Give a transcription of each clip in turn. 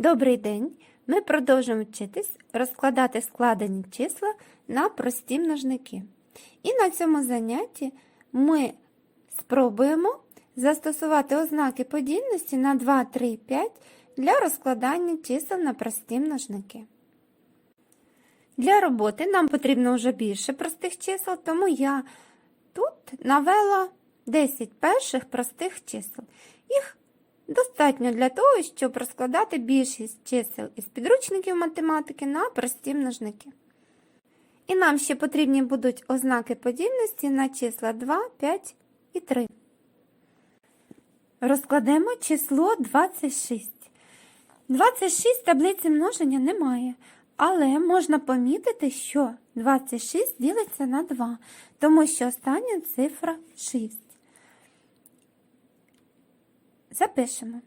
Добрий день! Ми продовжуємо вчитись розкладати складені числа на прості множники. І на цьому занятті ми спробуємо застосувати ознаки подільності на 2, 3, 5 для розкладання чисел на прості множники. Для роботи нам потрібно вже більше простих чисел, тому я тут навела 10 перших простих чисел. Їх достатньо для того, щоб розкладати більшість чисел із підручників математики на прості множники. І нам ще потрібні будуть ознаки подільності на числа 2, 5 і 3. Розкладемо число 26. 26 таблиці множення немає, але можна помітити, що 26 ділиться на 2, тому що остання цифра 6. Запишемо.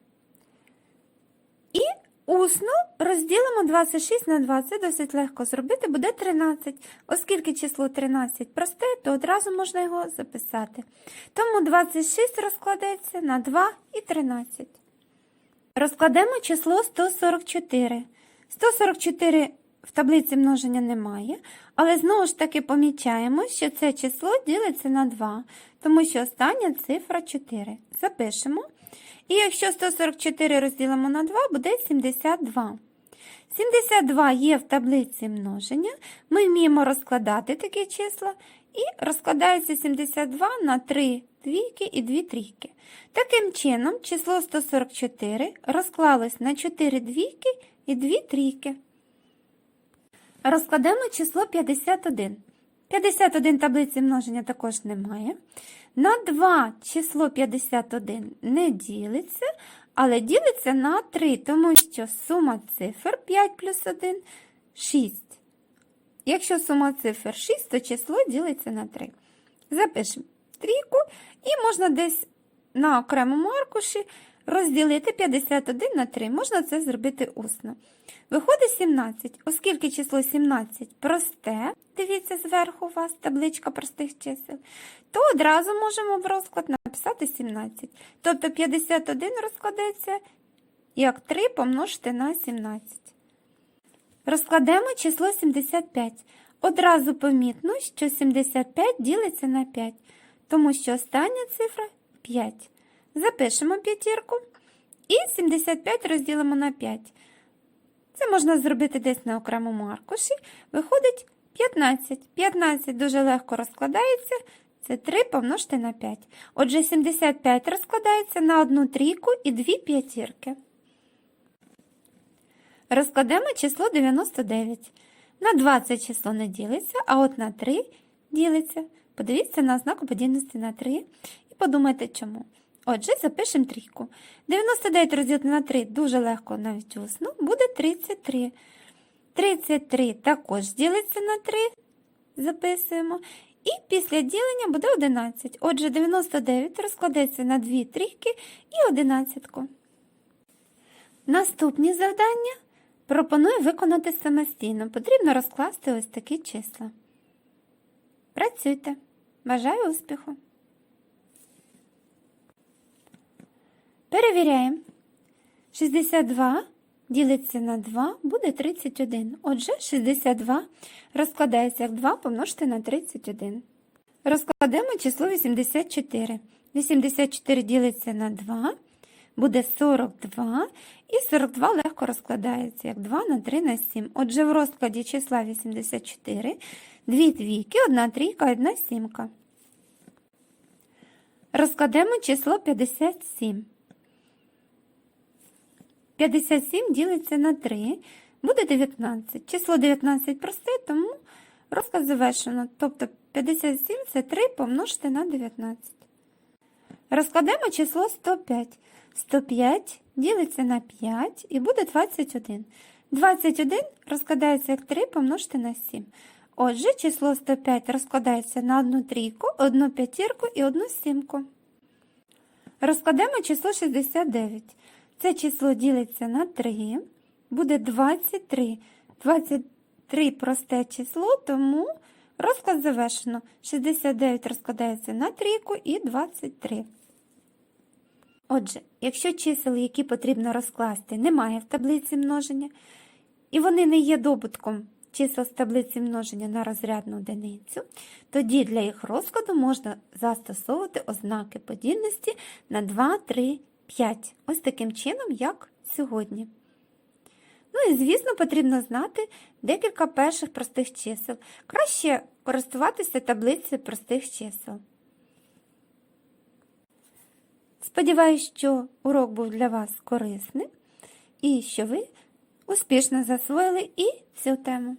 І усно розділимо 26 на 2. Це досить легко зробити, буде 13. Оскільки число 13 просте, то одразу можна його записати. Тому 26 розкладеться на 2 і 13. Розкладемо число 144. 144 в таблиці множення немає, але знову ж таки помічаємо, що це число ділиться на 2, тому що остання цифра 4. Запишемо. І якщо 144 розділимо на 2, буде 72. 72 є в таблиці множення. Ми вміємо розкладати такі числа. І розкладається 72 на 3 двійки і 2 трійки. Таким чином, число 144 розклалось на 4 двійки і 2 трійки. Розкладемо число 51. 51 таблиці множення також немає. На 2 число 51 не ділиться, але ділиться на 3, тому що сума цифр 5 плюс 1 6. Якщо сума цифр 6, то число ділиться на 3. Запишемо трійку і можна десь на окремому аркуші розділити 51 на 3. Можна це зробити усно. Виходить 17. Оскільки число 17 просте, дивіться зверху у вас табличка простих чисел, то одразу можемо в розклад написати 17. Тобто 51 розкладеться як 3 помножити на 17. Розкладемо число 75. Одразу помітно, що 75 ділиться на 5, тому що остання цифра 5. Запишемо п'ятірку і 75 розділимо на 5. Це можна зробити десь на окремому аркуші. Виходить 15. 15 дуже легко розкладається. Це 3 помножити на 5. Отже, 75 розкладається на одну трійку і дві п'ятірки. Розкладемо число 99. На 20 число не ділиться, а от на 3 ділиться. Подивіться на ознаку подільності на 3 і подумайте чому. Отже, запишемо трійку. 99 розділити на 3 дуже легко навіть усно, буде 33. 33 також ділиться на 3, записуємо. І після ділення буде 11. Отже, 99 розкладеться на 2 трійки і 11. Наступні завдання пропоную виконати самостійно. Потрібно розкласти ось такі числа. Працюйте. Бажаю успіху! Перевіряємо. 62 ділиться на 2 буде 31. Отже, 62 розкладається як 2 помножити на 31. Розкладемо число 84. 84 ділиться на 2, буде 42. І 42 легко розкладається як 2 на 3 на 7. Отже, в розкладі числа 84 2 двійки, 1 трійка, 1 сімка. Розкладемо число 57. 57 ділиться на 3, буде 19. Число 19 просте, тому розклад завершено. Тобто 57 це 3 помножити на 19. Розкладемо число 105. 105 ділиться на 5 і буде 21. 21 розкладається як 3 помножити на 7. Отже, число 105 розкладається на одну трійку, одну п'ятірку і одну сімку. Розкладемо число 69. Це число ділиться на 3, буде 23. 23 просте число, тому розклад завершено. 69 розкладається на трійку і 23. Отже, якщо чисел, які потрібно розкласти, немає в таблиці множення, і вони не є добутком чисел з таблиці множення на розрядну одиницю, тоді для їх розкладу можна застосовувати ознаки подільності на 2, 3, 5. Ось таким чином, як сьогодні. Ну і, звісно, потрібно знати декілька перших простих чисел. Краще користуватися таблицею простих чисел. Сподіваюсь, що урок був для вас корисним і що ви успішно засвоїли і цю тему.